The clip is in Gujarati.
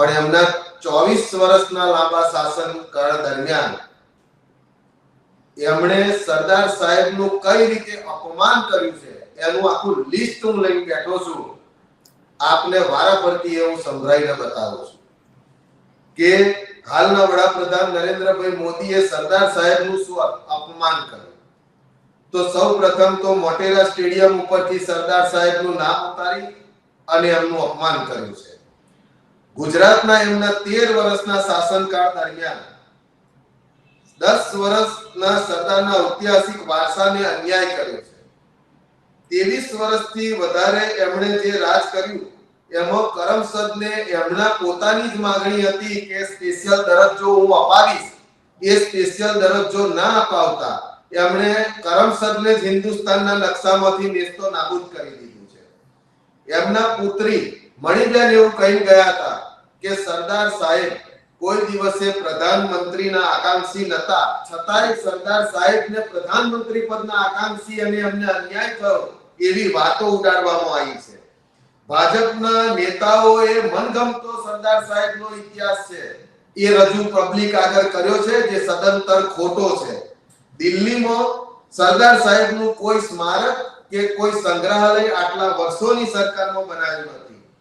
પણ એમના ચોવીસ વર્ષના લાંબા શાસનકાળ દરમિયાન એમણે સરદાર સાહેબનું કઈ રીતે અપમાન કર્યું છે, એનું આખું લિસ્ટ હું લઈને બેઠો છું. આપને વારાફરતી એ હું સંભળાઈને બતાવું છું કે હાલના વડાપ્રધાન નરેન્દ્રભાઈ મોદીએ સરદાર સાહેબનું શું અપમાન કર્યું? તો સૌ પ્રથમ તો મોટેરા સ્ટેડિયમ ઉપરથી સરદાર સાહેબનું નામ ઉતારી અને એમનું અપમાન કર્યું છે. ગુજરાતના એમના તેર વર્ષના શાસનકાળ દરમિયાન દસ વર્ષના સરદારના ઐતિહાસિક વારસાને અન્યાય કર્યો છે. ત્રેવીસ વર્ષથી વધારે એમણે જે રાજ કર્યું, એમાં કરમસદને એમના પોતાની જ માંગણી હતી કે સ્પેશિયલ દરજ્જો હું અપાવીશ, એ સ્પેશિયલ દરજ્જો ના અપાવતા એમણે કરમસદને જ હિન્દુસ્તાનના નકશામાંથી નેસ્તો નાબૂદ કરી દીધું છે. એમના પુત્રી મણિબેન એવું કહી ગયા હતા કે સરદાર સાહેબ કોઈ દિવસે પ્રધાનમંત્રીના આકાંક્ષી નતા. છતાંય સરદાર સાહેબને પ્રધાનમંત્રી પદના આકાંક્ષી અને અમને અન્યાય થયો એવી વાતો ઉડાડવામાં આવી છે. ભાજપના નેતાઓએ મનગમતો સરદાર સાહેબનો ઇતિહાસ છે. એ રજૂ પબ્લિક આગળ કર્યો છે જે સદંતર ખોટો છે. દિલ્હીમાં સરદાર સાહેબનું કોઈ સ્મારક કે કોઈ સંગ્રહાલય આટલા વર્ષોની સરકારમાં બનાવ્યું નથી